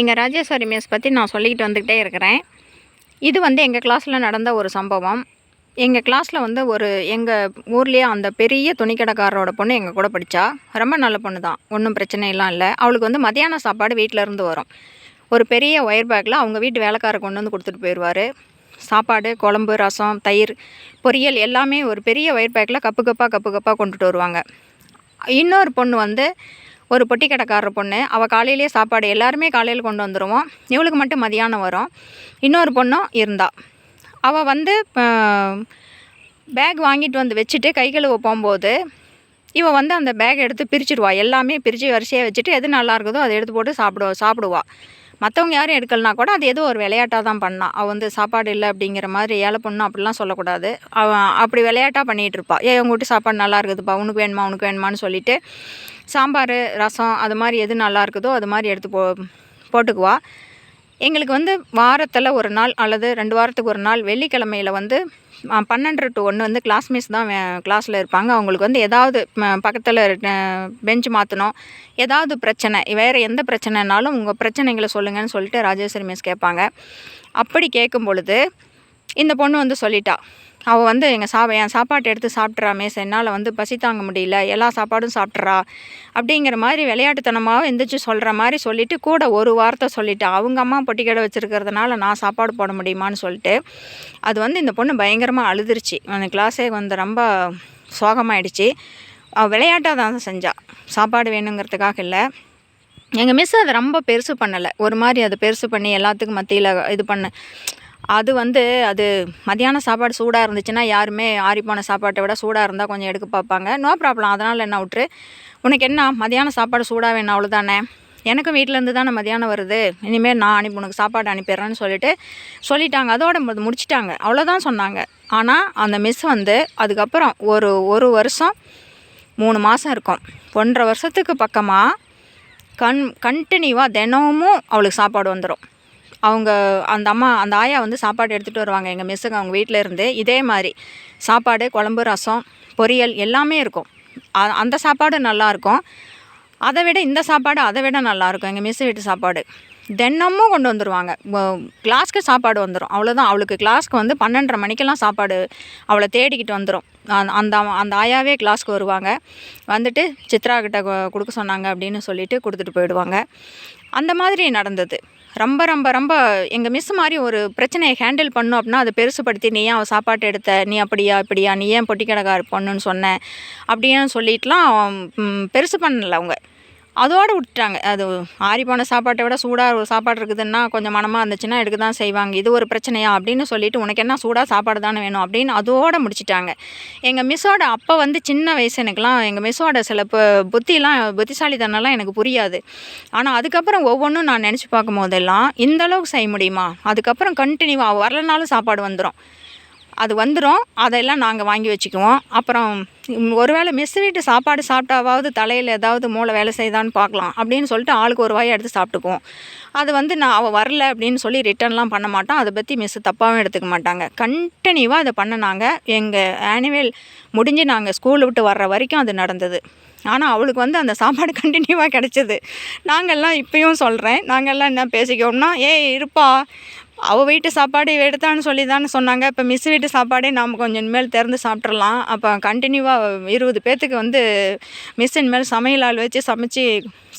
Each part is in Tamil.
எங்கள் ராஜேஸ்வரி மிஸ் பற்றி நான் சொல்லிக்கிட்டு வந்துக்கிட்டே இருக்கிறேன். இது வந்து எங்கள் கிளாஸில் நடந்த ஒரு சம்பவம். எங்கள் கிளாஸில் வந்து ஒரு எங்கள் ஊர்லேயே அந்த பெரிய துணிக்கடைக்காரரோட பொண்ணு எங்கள் கூட படித்தா ரொம்ப நல்ல பொண்ணு தான். ஒன்றும் பிரச்சனையெல்லாம் இல்லை. அவளுக்கு வந்து மத்தியான சாப்பாடு வீட்டிலேருந்து வரும். ஒரு பெரிய ஒயர் பேக்கில் அவங்க வீட்டு வேலைக்காரர் கொண்டு வந்து கொடுத்துட்டு போயிடுவார். சாப்பாடு குழம்பு ரசம் தயிர் பொரியல் எல்லாமே ஒரு பெரிய ஒயர் பேக்கில் கப்பு கப்பாக கப்பு கப்பாக கொண்டுட்டு வருவாங்க. இன்னொரு பொண்ணு வந்து ஒரு பொட்டி கடைக்காரர் பொண்ணு அவள் காலையிலேயே சாப்பாடு எல்லாருமே காலையில் கொண்டு வந்துடுவோம் இவளுக்கு மட்டும் மதியானம் வரும். இன்னொரு பொண்ணும் இருந்தா. அவள் வந்து பேக் வாங்கிட்டு வந்து வச்சுட்டு கை கழுவ போகும்போது இவள் வந்து அந்த பேக் எடுத்து பிரிச்சுடுவா. எல்லாமே பிரித்து வரிசையாக வச்சுட்டு எது நல்லா இருக்குதோ அதை எடுத்து போட்டு சாப்பிடுவா சாப்பிடுவா. மற்றவங்க யாரும் எடுக்கலனா கூட அது ஏதோ ஒரு விளையாட்டாக தான் பண்ணான் அவள் வந்து சாப்பாடு இல்லை அப்படிங்கிற மாதிரி ஏழை பொண்ணு அப்படிலாம் சொல்லக்கூடாது. அவன் அப்படி விளையாட்டாக பண்ணிகிட்டு இருப்பாள் ஏன் உங்கள்கிட்ட வீட்டு சாப்பாடு நல்லா இருக்குதுப்பா. உனக்கு வேணுமா? உனக்கு வேணுமான்னு சொல்லிட்டு சாம்பார் ரசம் அது மாதிரி எது நல்லா இருக்குதோ அது மாதிரி எடுத்து போ போட்டுக்குவா. எங்களுக்கு வந்து வாரத்தில் ஒரு நாள் அல்லது ரெண்டு வாரத்துக்கு ஒரு நாள் வெள்ளிக்கிழமையில் வந்து பன்னெண்டு டு ஒன்று வந்து கிளாஸ் மிஸ் தான் கிளாஸில் இருப்பாங்க. அவங்களுக்கு வந்து ஏதாவது பக்கத்தில் பெஞ்ச் மாற்றணும் ஏதாவது பிரச்சனை வேறு எந்த பிரச்சனைனாலும் உங்கள் பிரச்சனைகளை சொல்லுங்கன்னு சொல்லிட்டு ராஜேஸ்வரி மிஸ் கேட்பாங்க. அப்படி கேட்கும் பொழுது இந்த பொண்ணு வந்து சொல்லிட்டா. அவள் வந்து எங்கள் சா என் சாப்பாட்டை எடுத்து சாப்பிட்றா மிஸ். என்னால் வந்து பசி தாங்க முடியல. எல்லா சாப்பாடும் சாப்பிட்றா. அப்படிங்கிற மாதிரி விளையாட்டுத்தனமாக எந்திரிச்சு சொல்கிற மாதிரி சொல்லிவிட்டு கூட ஒரு வார்த்தை சொல்லிவிட்டு அவங்க அம்மா பொட்டி கடை வச்சுருக்கிறதுனால நான் சாப்பாடு போட முடியுமான்னு சொல்லிட்டு அது வந்து இந்த பொண்ணு பயங்கரமாக அழுதுருச்சு. அந்த கிளாஸே வந்து ரொம்ப சோகமாயிடுச்சு. அவள் விளையாட்டாக தான் செஞ்சாள் சாப்பாடு வேணுங்கிறதுக்காக இல்லை. எங்கள் மிஸ் அதை ரொம்ப பெருசு பண்ணலை. ஒரு மாதிரி அதை பெருசு பண்ணி எல்லாத்துக்கும் மத்தியில் இது பண்ண. அது வந்து அது மதியானம் சாப்பாடு சூடாக இருந்துச்சுன்னா யாருமே ஆறிப்போன சாப்பாட்டை விட சூடாக இருந்தால் கொஞ்சம் எடுக்க பார்ப்பாங்க. No problem. அதனால் என்ன விட்ரு உனக்கு என்ன? மதியானம் சாப்பாடு சூடாக வேணும் அவ்வளோதானே எனக்கும் வீட்டிலேருந்து தானே மதியானம் வருது. இனிமேல் நான் அனுப்பி உனக்கு சாப்பாடு அனுப்பிடுறேன்னு சொல்லிட்டு சொல்லிட்டாங்க. அதோட முடிச்சிட்டாங்க. அவ்வளோதான் சொன்னாங்க. ஆனால் அந்த மிஸ் வந்து அதுக்கப்புறம் ஒரு ஒரு வருஷம் மூணு மாதம் இருக்கும். ஒன்றரை வருஷத்துக்கு பக்கமாக கண் கண்டினியூவாக தினமும் அவளுக்கு சாப்பாடு வந்துடும் அவங்க அந்த அம்மா அந்த ஆயா வந்து சாப்பாடு எடுத்துகிட்டு வருவாங்க எங்கள் மெஸ்ஸுக்கு அவங்க வீட்டில் இருந்து. இதே மாதிரி சாப்பாடு குழம்பு ரசம் பொரியல் எல்லாமே இருக்கும். அந்த சாப்பாடு நல்லாயிருக்கும் அதை விட இந்த சாப்பாடு அதை விட நல்லாயிருக்கும் எங்கள் மிஸ் வீட்டு சாப்பாடு. தினமும் கொண்டு வந்துடுவாங்க கிளாஸ்க்கு சாப்பாடு வந்துடும் அவ்வளோதான் அவளுக்கு கிளாஸ்க்கு வந்து பன்னெண்டரை மணிக்கெல்லாம் சாப்பாடு அவளை தேடிக்கிட்டு வந்துடும் அந்த அந்த ஆயாவே கிளாஸ்க்கு வருவாங்க. வந்துட்டு சித்ரா கிட்ட கொடுக்க சொன்னாங்க அப்படின்னு சொல்லிட்டு கொடுத்துட்டு போயிடுவாங்க. அந்த மாதிரி நடந்தது. ரொம்ப ரொம்ப ரொம்ப எங்கள் மிஸ் மாதிரி ஒரு பிரச்சனையை ஹேண்டில் பண்ணும் அப்படின்னா அதை பெருசுப்படுத்தி நீ ஏன் அவள் சாப்பாட்டு எடுத்த? நீ அப்படியா இப்படியா? நீ ஏன் பொட்டிக்கடைக்கார பொண்ணுன்னு சொன்ன? அப்படின்னு சொல்லிட்டுலாம் பெருசு பண்ணலை அவங்க. அதோடு விட்டுட்டாங்க. அது ஆறி போன சாப்பாட்டை விட சூடாக ஒரு சாப்பாடு இருக்குதுன்னா கொஞ்சம் மனமாக இருந்துச்சுன்னா எடுக்க தான் செய்வாங்க. இது ஒரு பிரச்சனையா? அப்படின்னு சொல்லிட்டு உனக்கு என்ன சூடாக சாப்பாடு தானே வேணும் அப்படின்னு அதோடு முடிச்சிட்டாங்க. எங்கள் மிஸ்ஸோட அப்போ வந்து சின்ன வயசு எனக்குலாம் எங்கள் மிஸ்ஸோட சில புத்திலாம் புத்திசாலித்தனம்லாம் எனக்கு புரியாது. ஆனால் அதுக்கப்புறம் ஒவ்வொன்றும் நான் நினச்சி பார்க்கும் போதெல்லாம் இந்தளவுக்கு செய்ய முடியுமா? அதுக்கப்புறம் கண்டினியூவாக வரலனாலும் சாப்பாடு வந்துடும் அது வந்துடும் அதெல்லாம் நாங்கள் வாங்கி வச்சுக்குவோம். அப்புறம் ஒருவேளை மெஸ் வீட்டு சாப்பாடு சாப்பிட்டாவது தலையில் ஏதாவது மூளை வேலை செய்தான்னு பார்க்கலாம் அப்படின்னு சொல்லிட்டு ஆளுக்கு ஒரு வாயை எடுத்து சாப்பிட்டுக்குவோம். அது வந்து நான் அவள் வரல அப்படின்னு சொல்லி ரிட்டர்ன்லாம் பண்ண மாட்டோம் அதை பற்றி மிஸ்ஸு தப்பாகவும் எடுத்துக்க மாட்டாங்க. கண்டினியூவாக அதை பண்ணினாங்க. எங்கள் ஆனுவல் முடிஞ்சு நாங்கள் ஸ்கூல் விட்டு வர்ற வரைக்கும் அது நடந்தது. ஆனால் அவளுக்கு வந்து அந்த சாப்பாடு கண்டினியூவாக கிடச்சிது. நாங்கள்லாம் இப்பயும் சொல்கிறேன் நாங்கள்லாம் என்ன பேசிக்கோம்னா ஏய் இருப்பா. அவள் வீட்டு சாப்பாடு எடுத்தான்னு சொல்லி தானே சொன்னாங்க. இப்போ மிஸ் வீட்டு சாப்பாடே நாம் கொஞ்சம் இனிமேல் திறந்து சாப்பிட்றலாம் அப்போ கண்டினியூவாக இருபது பேர்த்துக்கு வந்து மிஸ் இனிமேல் சமையல் ஆள் வச்சு சமைச்சு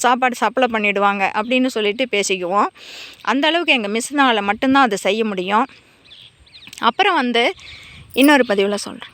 சாப்பாடு சப்ளை பண்ணிவிடுவாங்க அப்படின்னு சொல்லிட்டு பேசிக்குவோம். அந்த அளவுக்கு எங்கள் மிஸ்னால் மட்டும்தான் அதை செய்ய முடியும். அப்புறம் வந்து இன்னொரு பதிவில் சொல்கிறேன்